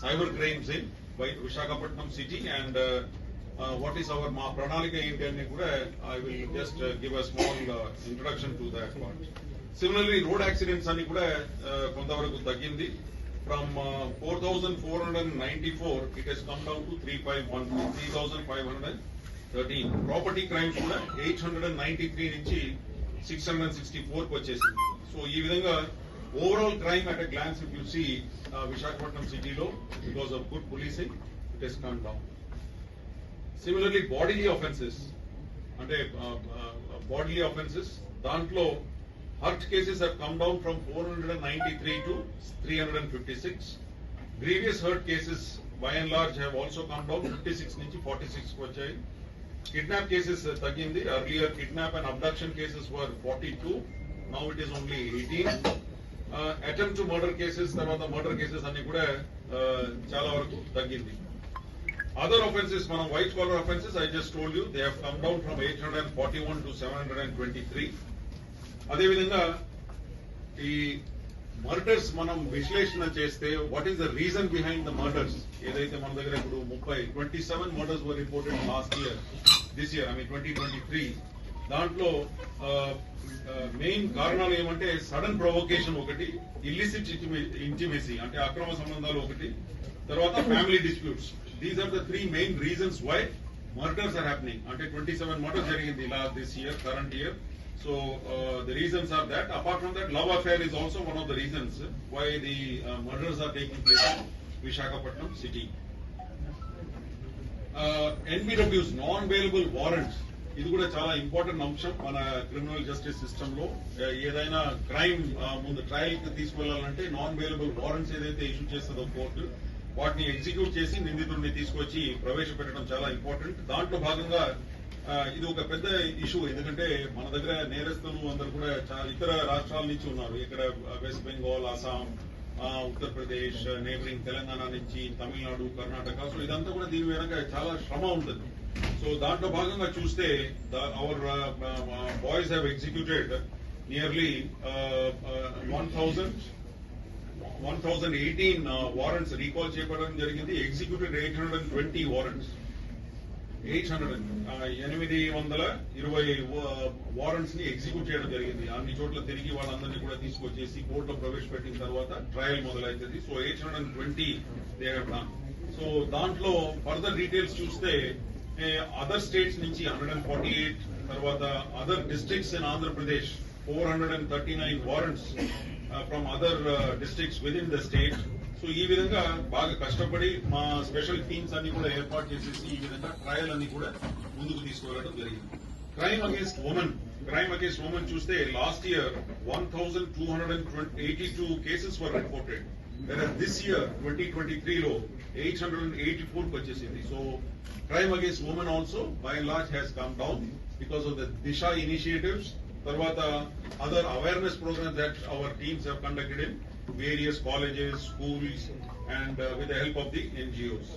Cyber crime in white Visakhapatnam city and uh, is our మా ప్రణాళిక ఏంటి అని కూడా I will just give a small introduction to that part similarly road accidents అని కూడా కొంతవరకు తగ్గింది. From four thousand four hundred ninety four it has come down to three five one three thousand five hundred thirteen property crimes కూడా eight hundred and ninety three నుంచి six hundred sixty ఫోర్కి వచ్చేసింది. So ఈ విధంగా overall crime at a glance if you see Visakhapatnam సిటీలో because of good policing it has come down similarly bodily offences అంటే bodily offences దాంట్లో hurt cases have come down from 493 to 356. Grievous hurt cases by and large have also come down 56 నుంచి 46 కి వచ్చాయి kidnap cases తగ్గింది. Earlier kidnap and abduction cases were 42 now it is only 18 attempt murder cases తర్వాత murder cases అన్ని కూడా చాలా వరకు తగ్గింది. అదర్ offenses మనం white collar offenses I just told you they have come down from eight hundred and forty one to seven hundred and twenty three అదేవిధంగా ఈ murders మనం విశ్లేషణ చేస్తే what is the reason behind the murders ఏదైతే మన దగ్గర ఇప్పుడు ముప్పై twenty seven murders were reported last year this year I mean twenty twenty three దాంట్లో మెయిన్ కారణాలు ఏమంటే సడన్ ప్రొవోకేషన్ ఒకటి ఇల్లిసిట్ ఇంటిమేసీ అంటే అక్రమ సంబంధాలు ఒకటి తర్వాత family disputes these are the three main reasons why murders are happening అంటే ట్వంటీ సెవెన్ మర్డర్స్ జరిగింది ఇలా this year current year so the reasons are that apart from that love affair is also one of the reasons why the murders are taking place Visakhapatnam city NBWs non bailable warrants ఇది కూడా చాలా important అంశం మన criminal justice సిస్టమ్లో ఏదైనా crime ముందు ట్రయల్కి తీసుకెళ్ళాలంటే నాన్ వేలబుల్ వారెంట్స్ ఏదైతే ఇష్యూ చేస్తుందో కోర్టు వాటిని ఎగ్జిక్యూట్ చేసి నిందితుడిని తీసుకొచ్చి ప్రవేశపెట్టడం చాలా ఇంపార్టెంట్. దాంట్లో భాగంగా ఇది ఒక పెద్ద ఇష్యూ ఎందుకంటే మన దగ్గర నేరస్తులు అందరు కూడా చాలా ఇతర రాష్ట్రాల నుంచి ఉన్నారు. ఇక్కడ వెస్ట్ బెంగాల్ అస్సాం ఉత్తరప్రదేశ్ నేబరింగ్ తెలంగాణ నుంచి తమిళనాడు కర్ణాటక సో ఇదంతా కూడా దీని వెనక చాలా శ్రమ ఉంటుంది. సో దాంట్లో భాగంగా చూస్తే our boys have executed nearly one thousand one thousand eighteen warrants recall చేయబడడం జరిగింది. Executed eight hundred and twenty warrants eight hundred ఎనిమిది వందల ఇరవై వారెంట్స్ని ఎగ్జిక్యూట్ చేయడం జరిగింది. అన్ని చోట్ల తిరిగి వాళ్ళందరినీ కూడా తీసుకొచ్చేసి కోర్టులో ప్రవేశపెట్టిన తర్వాత ట్రయల్ మొదలవుతుంది so eight hundred and twenty they so దాంట్లో ఫర్దర్ డీటెయిల్స్ చూస్తే అదర్ స్టేట్స్ నుంచి హండ్రెడ్ అండ్ ఫార్టీ ఎయిట్ తర్వాత other districts in Andhra Pradesh four hundred and thirty nine warrants from other districts with in the state so ఈ విధంగా బాగా కష్టపడి మా special teams అన్ని కూడా ఏర్పాటు చేసేసి ఈ విధంగా ట్రయల్ అన్ని కూడా ముందుకు తీసుకువెళ్ళడం జరిగింది. Crime against women crime against women చూస్తే last year one thousand two hundred and eighty two cases were reported this year twenty twenty త్రీలో eight hundred and eighty four వచ్చేసింది so crime against women also by large has come down because of the Disha initiatives తర్వాత other awareness programme that our teams have conducted in various colleges schools and with the help of the NGOs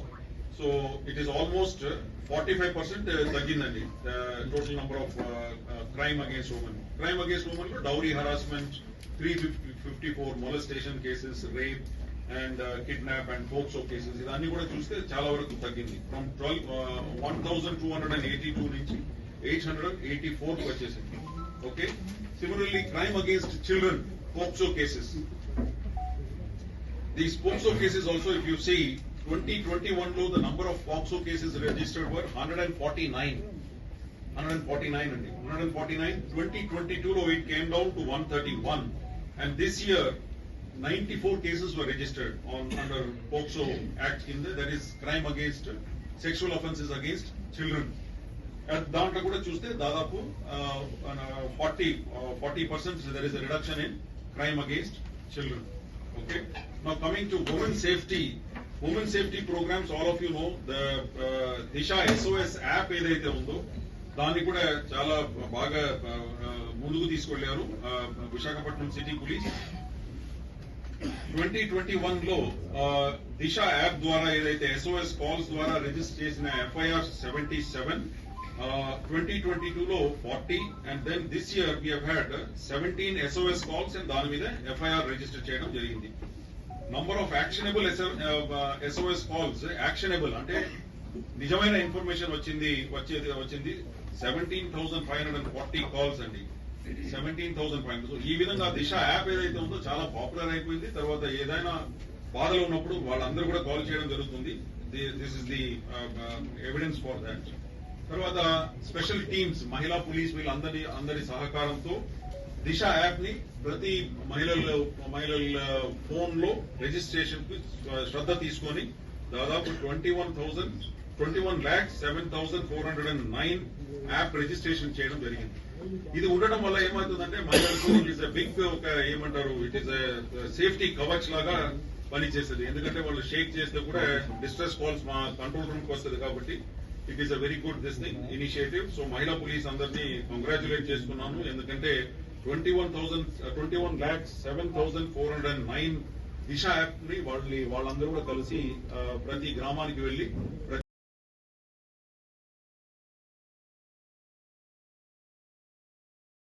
So it is almost uh, 45% uh, తగ్గిందండి the total number of uh, uh, crime against women. Crime against women లో dowry harassment, 354 molestation cases, rape, and uh, kidnap and POCSO cases ఇదన్నీ కూడా చూస్తే చాలా వరకు తగ్గింది from twelve one thousand two hundred and eighty two నుంచి eight hundred and eighty four వచ్చేసింది okay similarly crime against children POCSO cases These POXO cases also, if you see, 2021 లో the number of POXO cases registered were 149. 149 అండి 149. 2022 లో it came down to 131. And this year, 94 cases were registered on under POXO Act in the, that is crime against, sexual offences against children. And దాంట్లో కూడా చూస్తే దాదాపు forty forty percent there is reduction in crime against children okay Now coming to women safety women safety programmes all of you know the Disha SOS app ఏదైతే ఉందో దాన్ని కూడా చాలా బాగా uh, uh, ముందుకు తీసుకెళ్ళారు uh, Visakhapatnam city police. Twenty twenty వన్లో Disha app ద్వారా ఏదైతే ఎస్ఓఎస్ కాల్స్ ద్వారా రిజిస్టర్ చేసిన FIR seventy seven twenty twenty two లో forty and then this year we had seventeen SOS calls and దాని మీద ఎఫ్ఐఆర్ రిజిస్టర్ చేయడం జరిగింది. Number of actionable SOS calls actionable అంటే నిజమైన ఇన్ఫర్మేషన్ వచ్చింది వచ్చేది వచ్చింది seventeen thousand five hundred and forty calls అండి. సెవెంటీన్ థౌసండ్ ఫైవ్ హండ్రెడ్ ఈ విధంగా దిశ యాప్ ఏదైతే ఉందో చాలా పాపులర్ అయిపోయింది. తర్వాత ఏదైనా బాధలు ఉన్నప్పుడు వాళ్ళందరూ కూడా కాల్ చేయడం జరుగుతుంది. This is the evidence for that తర్వాత స్పెషల్ టీమ్స్ మహిళా పోలీస్ వీళ్ళందరి అందరి సహకారంతో దిశ యాప్ని ప్రతి మహిళల మహిళల ఫోన్లో రిజిస్ట్రేషన్కు శ్రద్ధ తీసుకొని దాదాపు twenty one thousand twenty one lakhs seven thousand four hundred and nine app registration చేయడం జరిగింది. ఇది ఉండడం వల్ల ఏమవుతుందంటే మహిళలకు ఇట్ ఇస్ బిగ్ ఒక ఏమంటారు ఇట్ ఇస్ సేఫ్టీ కవచ్ లాగా పనిచేస్తుంది. ఎందుకంటే వాళ్ళు షేక్ చేస్తే కూడా డిస్ట్రెస్ కాల్స్ మా కంట్రోల్ రూమ్కి వస్తుంది కాబట్టి it is a very good this thing initiative so మహిళా పోలీస్ అందరినీ కంగ్రాచులేట్ చేసుకున్నాను ఎందుకంటే twenty one thousand twenty one lakhs seven thousand four hundred and nine Disha యాప్ని వాళ్ళని వాళ్ళందరూ కూడా కలిసి ఆ, ప్రతి గ్రామానికి వెళ్ళి ప్రతి